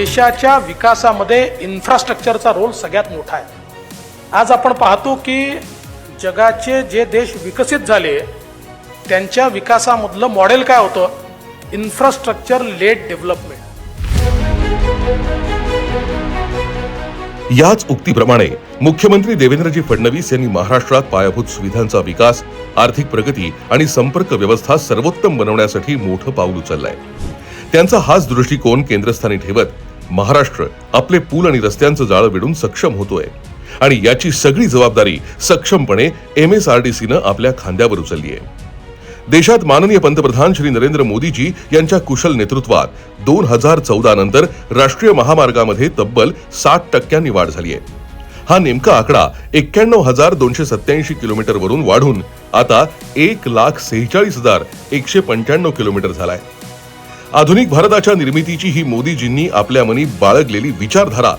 देशाच्या विकासामध्ये इन्फ्रास्ट्रक्चरचा रोल सगळ्यात मोठा आहे. आज आपण पाहतो की जगाचे जे देश विकसित झाले त्यांच्या विकासामधलं मॉडेल काय होतं? इन्फ्रास्ट्रक्चर लेट डेव्हलपमेंट याच उक्तीप्रमाणे मुख्यमंत्री देवेंद्रजी फडणवीस यांनी महाराष्ट्रात पायाभूत सुविधांचा विकास आर्थिक प्रगती आणि संपर्क व्यवस्था सर्वोत्तम बनवण्यासाठी मोठं पाऊल उचललंय. त्यांचा हाच दृष्टिकोन केंद्रस्थानी ठेवत महाराष्ट्र आपले पूल आणि रस्त्यांचं जाळं विडून सक्षम होतोय. आणि याची सगळी जबाबदारी सक्षमपणे एम एस आर डी सीनं आपल्या खांद्यावर उचलली आहे देशात माननीय पंतप्रधान श्री नरेंद्र मोदीजी यांच्या कुशल नेतृत्वात दोन हजार चौदा नंतर राष्ट्रीय महामार्गामध्ये तब्बल साठ टक्क्यांनी वाढ झाली आहे हा नेमका आकडा एक्क्याण्णव हजार दोनशे सत्याऐंशी किलोमीटरवरून वाढून आता एक लाख सेहेचाळीस हजार एकशे पंच्याण्णव किलोमीटर झालाय. आधुनिक भारताच्या निर्मितीची ही मोदीजींनी आपल्या मनी बाळगलेली विचारधारा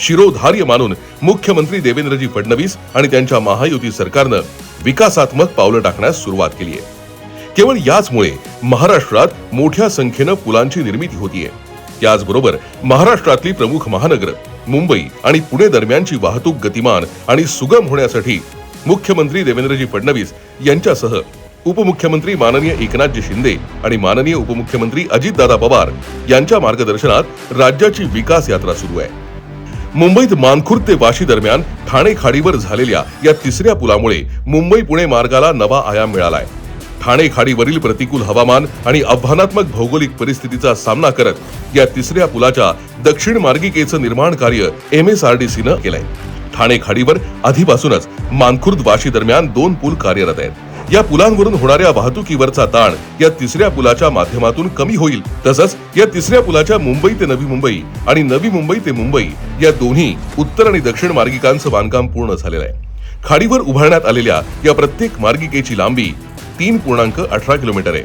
शिरोधार्य मानून मुख्यमंत्री देवेंद्रजी फडणवीस आणि त्यांच्या महायुती सरकारनं विकासात्मक पावलं टाकण्यास सुरुवात केली आहे. केवळ याचमुळे महाराष्ट्रात मोठ्या संख्येनं पुलांची निर्मिती होतीये. त्याचबरोबर महाराष्ट्रातली प्रमुख महानगर मुंबई आणि पुणे दरम्यानची वाहतूक गतिमान आणि सुगम होण्यासाठी मुख्यमंत्री देवेंद्रजी फडणवीस यांच्यासह उपमुख्यमंत्री माननीय एकनाथजी शिंदे आणि माननीय उपमुख्यमंत्री अजितदादा पवार यांच्या मार्गदर्शनात राज्याची विकास यात्रा सुरू आहे. मुंबईत मानखुर्द ते वाशी दरम्यान ठाणे खाडीवर झालेल्या या तिसऱ्या पुलामुळे मुंबई पुणे मार्गाला नवा आयाम मिळालाय. ठाणे खाडीवरील प्रतिकूल हवामान आणि आव्हानात्मक भौगोलिक परिस्थितीचा सामना करत या तिसऱ्या पुलाच्या दक्षिण मार्गिकेचं निर्माण कार्य एम एस आर डी सीनं केलंय. ठाणे खाडीवर आधीपासूनच मानखुर्द वाशी दरम्यान दोन पूल कार्यरत आहेत. या पुलांवरून होणाऱ्या वाहतुकीवरचा ताण या तिसऱ्या पुलाच्या माध्यमातून कमी होईल. तसंच या तिसऱ्या पुलाच्या मुंबई ते नवी मुंबई आणि नवी मुंबई ते मुंबई या दोन्ही उत्तर आणि दक्षिण मार्गिकांचं बांधकाम पूर्ण झालेलं आहे. खाडीवर उभारण्यात आलेल्या या प्रत्येक मार्गिकेची लांबी तीन पूर्णांक अठरा किलोमीटर आहे.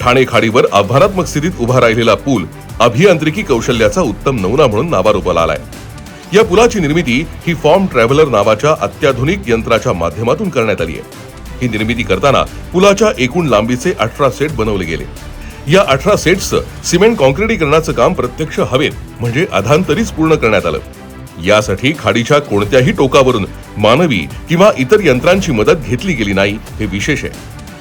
ठाणे खाडीवर आव्हानात्मक स्थितीत उभा राहिलेला पूल अभियांत्रिकी कौशल्याचा उत्तम नमुना म्हणून नावारूपाला आलाय. या पुलाची निर्मिती ही फॉर्म ट्रॅव्हलर नावाच्या अत्याधुनिक यंत्राच्या माध्यमातून करण्यात आली आहे. ही निर्मिती करताना पुलाच्या एकूण लांबीचे अठरा सेट बनवले गेले. या अठरा सेट्सचं सिमेंट कॉन्क्रिटीकरणाचं काम प्रत्यक्ष हवेत म्हणजे अधांतरीच पूर्ण करण्यात आलं. यासाठी खाडीच्या कोणत्याही टोकावरून मानवी किंवा इतर यंत्रांची मदत घेतली गेली नाही हे विशेष आहे.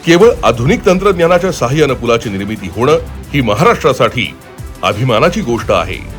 केवळ आधुनिक तंत्रज्ञानाच्या सहाय्यानं पुलाची निर्मिती होणं ही महाराष्ट्रासाठी अभिमानाची गोष्ट आहे.